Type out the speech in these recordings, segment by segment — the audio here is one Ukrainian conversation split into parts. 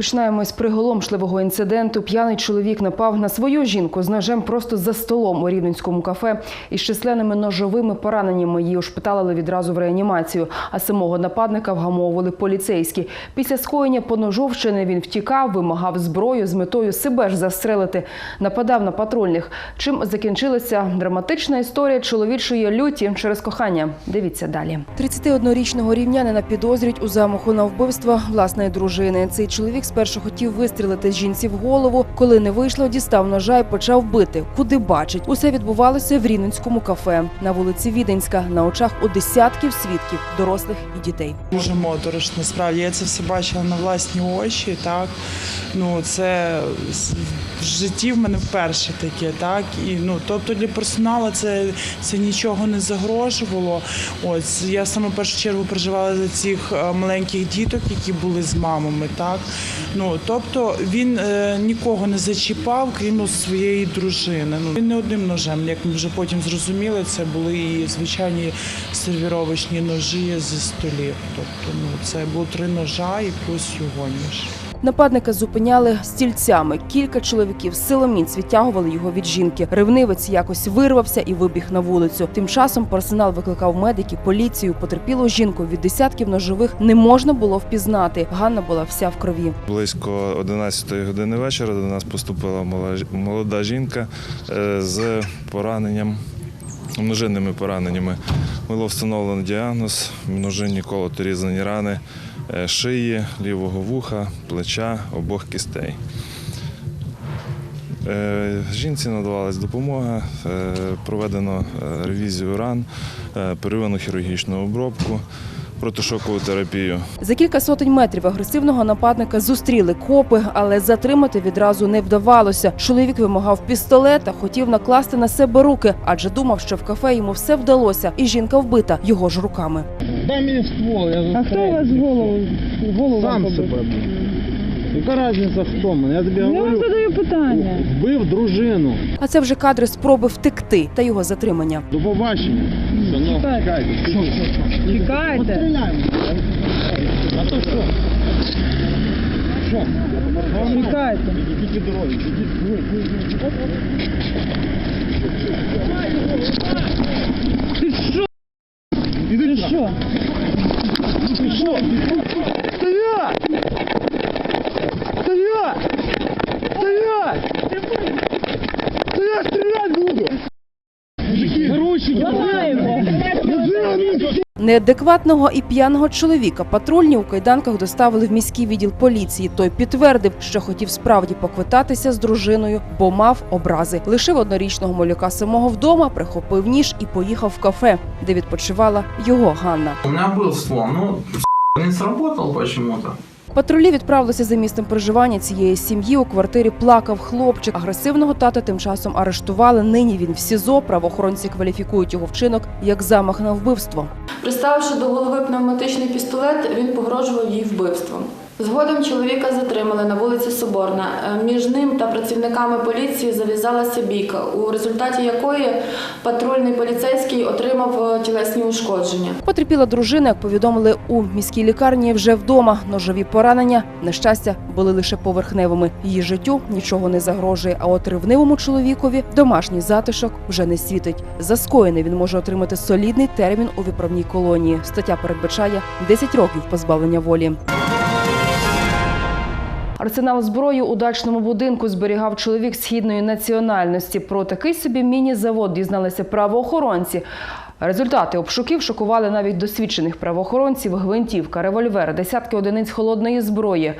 Починаємо з приголомшливого інциденту. П'яний чоловік напав на свою жінку з ножем просто за столом у рівненському кафе із численними ножовими пораненнями. Її ушпиталили відразу в реанімацію. А самого нападника вгамовували поліцейські. Після скоєння поножовщини він втікав, вимагав зброю з метою себе ж застрелити. Нападав на патрульних. Чим закінчилася драматична історія чоловічої люті через кохання? Дивіться далі. 31-річного рівнянина підозрюють у замаху на вбивство власної дружини. Цей чоловік спершу хотів вистрілити жінці в голову. Коли не вийшло, дістав ножа і почав бити. Куди бачить, усе відбувалося в Рівненському кафе на вулиці Віденська на очах у десятків свідків, дорослих і дітей. Дуже моторошно, насправді. Я це все бачила на власні очі. Так ну це в житті в мене вперше таке, так і ну тобто для персоналу це, це нічого не загрожувало. Ось я саме першу чергу переживала за цих е, маленьких діток, які були з мамами. Так ну тобто він е, нікого не зачіпав, крім своєї дружини. Ну він не одним ножем, як ми вже потім зрозуміли, це були і звичайні сервіровочні ножі зі столів. Тобто, ну це було три ножа і плюс його ніж. Нападника зупиняли стільцями. Кілька чоловіків силоміць відтягували його від жінки. Ревнивець якось вирвався і вибіг на вулицю. Тим часом персонал викликав медиків, поліцію. Потерпілу жінку від десятків ножових не можна було впізнати. Ганна була вся в крові. Близько 11 години вечора до нас поступила молода жінка е, з пораненням, множинними пораненнями. Було встановлено діагноз, множинні колоти різані рани е, шиї, лівого вуха, плеча, обох кістей. Е, Жінці надавалась допомога, е, проведено ревізію ран, первинну хірургічну обробку, протишокову терапію. За кілька сотень метрів агресивного нападника зустріли копи, але затримати відразу не вдавалося. Чоловік вимагав пістолет та хотів накласти на себе руки, адже думав, що в кафе йому все вдалося, і жінка вбита його ж руками. Дай мені ствол, я А хто у вас голову? голову сам побив? себе. Яка різниця хто мене? Я тобі Я вам говорю, задаю питання. вбив дружину. А це вже кадри спроби втекти та його затримання. До побачення. Синок, Чекайте. чекайте. Чекайте. Постріляємо. А то що? Що? Чекайте. Тільки дороги. Ти що? Іди Ти що? Ти що? Неадекватного і п'яного чоловіка патрульні у кайданках доставили в міський відділ поліції. Той підтвердив, що хотів справді поквитатися з дружиною, бо мав образи. Лишив однорічного малюка самого вдома, прихопив ніж і поїхав в кафе, де відпочивала його Ганна. У мене був слон, ну, не сработал почему-то. Патрулі відправилися за місцем проживання цієї сім'ї. У квартирі плакав хлопчик. Агресивного тата тим часом арештували. Нині він в СІЗО. Правоохоронці кваліфікують його вчинок як замах на вбивство. Приставивши до голови пневматичний пістолет, він погрожував їй вбивством. Згодом чоловіка затримали на вулиці Соборна. Е, Між ним та працівниками поліції зав'язалася бійка, у результаті якої патрульний поліцейський отримав е, тілесні ушкодження. Потерпіла дружина, як повідомили у міській лікарні, вже вдома. Ножові поранення, на щастя, були лише поверхневими. Її життю нічого не загрожує. А от ревнивому чоловікові домашній затишок вже не світить. За скоєне він може отримати солідний термін у виправній колонії. Стаття передбачає 10 років позбавлення волі. Арсенал зброї у дачному будинку зберігав чоловік східної національності. Про такий собі міні-завод дізналися правоохоронці. Результати обшуків шокували навіть досвідчених правоохоронців. Гвинтівка, револьвер, десятки одиниць холодної зброї.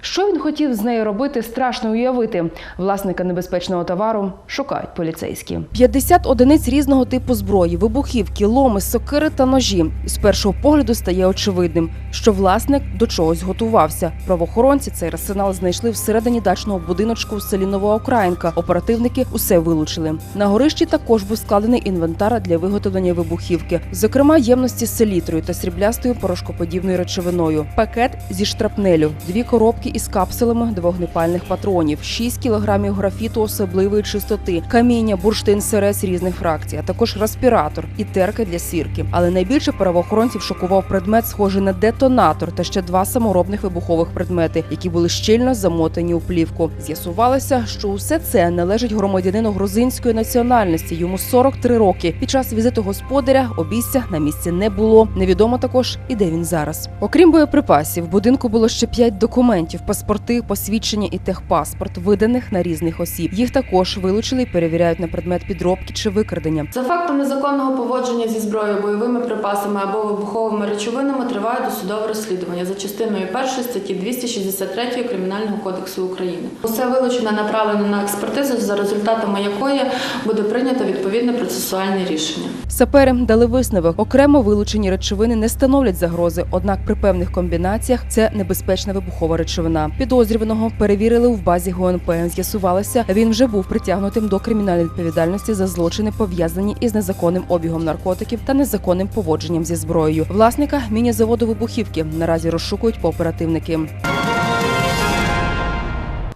Що він хотів з нею робити, страшно уявити. Власника небезпечного товару шукають поліцейські. 50 одиниць різного типу зброї, вибухівки, ломи, сокири та ножі. З першого погляду стає очевидним, що власник до чогось готувався. Правоохоронці цей арсенал знайшли всередині дачного будиночку в селі Нова Українка. Оперативники усе вилучили. На горищі також був складений інвентар для виготовлення вибухівки, зокрема ємності з селітрою та сріблястою порошкоподібною речовиною, пакет зі штрапнелю, дві коробки із капсулами до вогнепальних патронів, 6 кілограмів графіту особливої чистоти, каміння, бурштин, сирець різних фракцій, а також респіратор і терки для сірки. Але найбільше правоохоронців шокував предмет, схожий на детонатор та ще два саморобних вибухових предмети, які були щільно замотані у плівку. З'ясувалося, що усе це належить громадянину грузинської національності. Йому 43 роки. Під час візиту господаря обійстя на місці не було. Невідомо також і де він зараз. Окрім боєприпасів, в будинку було ще п'ять документів: паспорти, посвідчення і техпаспорт, виданих на різних осіб. Їх також вилучили і перевіряють на предмет підробки чи викрадення. За фактом незаконного поводження зі зброєю, бойовими припасами або вибуховими речовинами триває досудове розслідування за частиною 1 статті 263 Кримінального кодексу України. Усе вилучене направлено на експертизу, за результатами якої буде прийнято відповідне процесуальне рішення. Сапери дали висновок. Окремо вилучені речовини не становлять загрози, однак при певних комбінаціях це небезпечна вибухова речовина. Підозрюваного перевірили в базі ГУНП. З'ясувалося, він вже був притягнутим до кримінальної відповідальності за злочини, пов'язані із незаконним обігом наркотиків та незаконним поводженням зі зброєю. Власника міні-заводу вибухівки наразі розшукують пооперативники.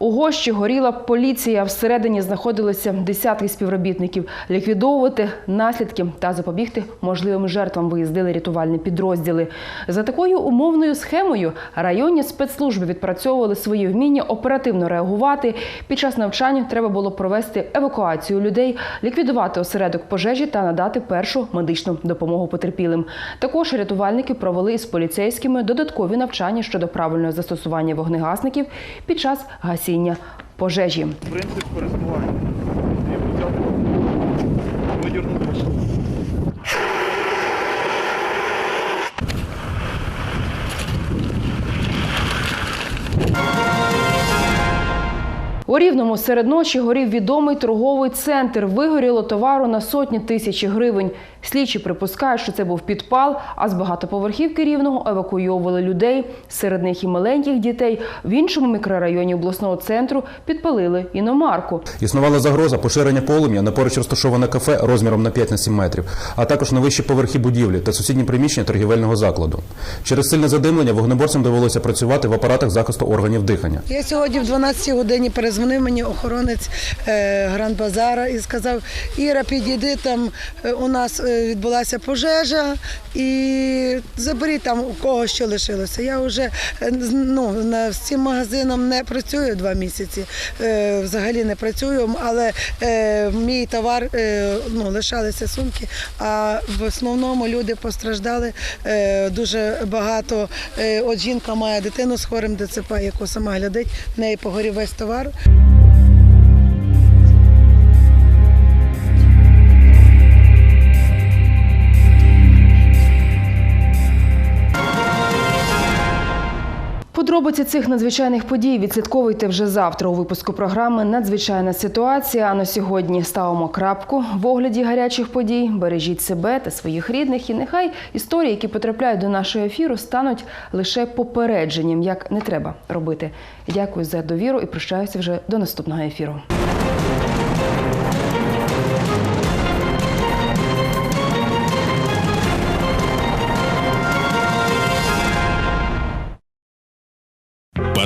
У гощі горіла поліція. Всередині знаходилися десятки співробітників. Ліквідовувати наслідки та запобігти можливим жертвам виїздили рятувальні підрозділи. За такою умовною схемою районні спецслужби відпрацьовували свої вміння оперативно реагувати. Під час навчання треба було провести евакуацію людей, ліквідувати осередок пожежі та надати першу медичну допомогу потерпілим. Також рятувальники провели із поліцейськими додаткові навчання щодо правильного застосування вогнегасників під час гасіння пожежі. Принцип користування. У рівному серед ночі горів відомий торговий центр. Вигоріло товару на сотні тисяч гривень. Слідчі припускають, що це був підпал, а з багатоповерхівки рівного евакуйовували людей. Серед них і маленьких дітей. В іншому мікрорайоні обласного центру підпалили іномарку. Існувала загроза поширення полум'я на поруч розташоване кафе розміром на 5 на 7 метрів, а також на вищі поверхи будівлі та сусідні приміщення торгівельного закладу. Через сильне задимлення вогнеборцям довелося працювати в апаратах захисту органів дихання. Я сьогодні в 12 годині перезвонив мені охоронець е, Гранд Базара і сказав: Іра, підійди там е, у нас відбулася пожежа і заберіть там у кого що лишилося. Я вже е, ну, з цим магазином не працюю два місяці, е, взагалі не працюю, але е, мій товар е, ну, лишалися сумки, а в основному люди постраждали е, дуже багато. Е, от жінка має дитину з хворим ДЦП, яку сама глядить, в неї погорів весь товар. Подробиці цих надзвичайних подій відслідковуйте вже завтра у випуску програми Надзвичайна ситуація. А на сьогодні ставимо крапку в огляді гарячих подій. Бережіть себе та своїх рідних, і нехай історії, які потрапляють до нашого ефіру, стануть лише попередженням, як не треба робити. Дякую за довіру і прощаюся вже до наступного ефіру.